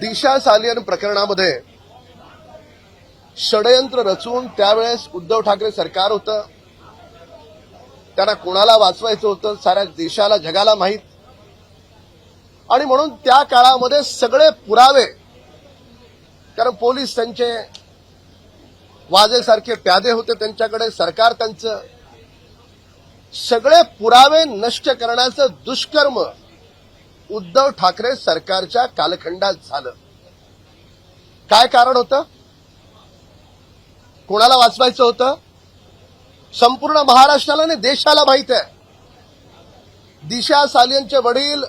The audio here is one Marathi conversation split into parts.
दिशा सालियन प्रकरणामध्ये षडयंत्र रचून त्यावेळेस उद्धव ठाकरे सरकार होतं. त्यांना कोणाला वाचवायचं होतं साऱ्या देशाला जगाला माहीत. आणि म्हणून त्या काळामध्ये सगळे पुरावे कारण पोलीस त्यांचे वाजेसारखे प्यादे होते त्यांच्याकडे सरकार त्यांचं. सगळे पुरावे नष्ट करण्याचं दुष्कर्म उद्धव ठाकरे सरकारच्या कालखंडात झालं. काय कारण होतं? कोणाला वाचवायचं होतं? संपूर्ण महाराष्ट्राला आणि देशाला माहीत आहे. दिशा सालियांचे वडील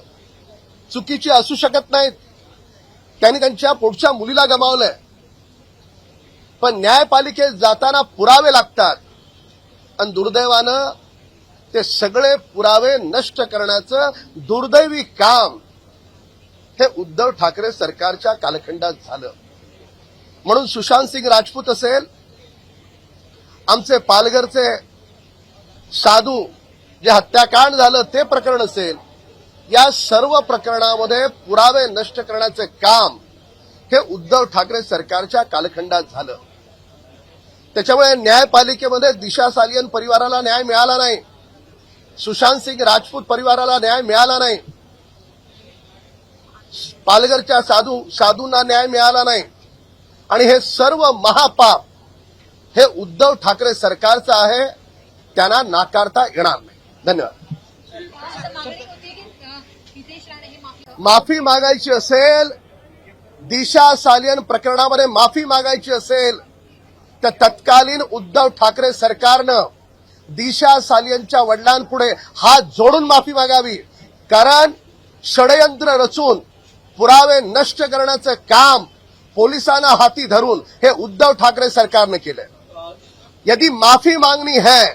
चुकीचे असू शकत नाहीत. त्यांनी त्यांच्या पुढच्या मुलीला गमावलंय. पण न्यायपालिकेत जाताना पुरावे लागतात. आणि दुर्दैवानं ते सगळे पुरावे नष्ट करण्याचं दुर्दैवी काम हे उद्धव ठाकरे सरकारच्या कालखंडात झालं. म्हणून सुशांत सिंग राजपूत असेल आमचे पालघरचे साधू जे हत्याकांड झालं ते प्रकरण असेल या सर्व प्रकरणामध्ये पुरावे नष्ट करण्याचे काम हे उद्धव ठाकरे सरकारच्या कालखंडात झालं. त्याच्यामुळे न्यायपालिकेमध्ये दिशा सालियन परिवाराला न्याय मिळाला नाही. सुशांत सिंग राजपूत परिवाराला न्याय मिळाला नाही. पालघरच्या साधू साधूंना न्याय मिळाला नाही. आणि हे सर्व महापाप हे उद्धव ठाकरे सरकारचं आहे. त्यांना नाकारता येणार नाही. धन्यवाद. माफी मागायची असेल दिशा सालियन प्रकरणामध्ये माफी मागायची असेल तर तत्कालीन उद्धव ठाकरे सरकारनं दिशा सालियनच्या वडिलांपुढे हात जोडून माफी मागावी. कारण षडयंत्र रचून पुरावे नष्ट करण्याचं काम पोलिसांना हाती धरून हे उद्धव ठाकरे सरकारने केलं यदि माफी मांगनी है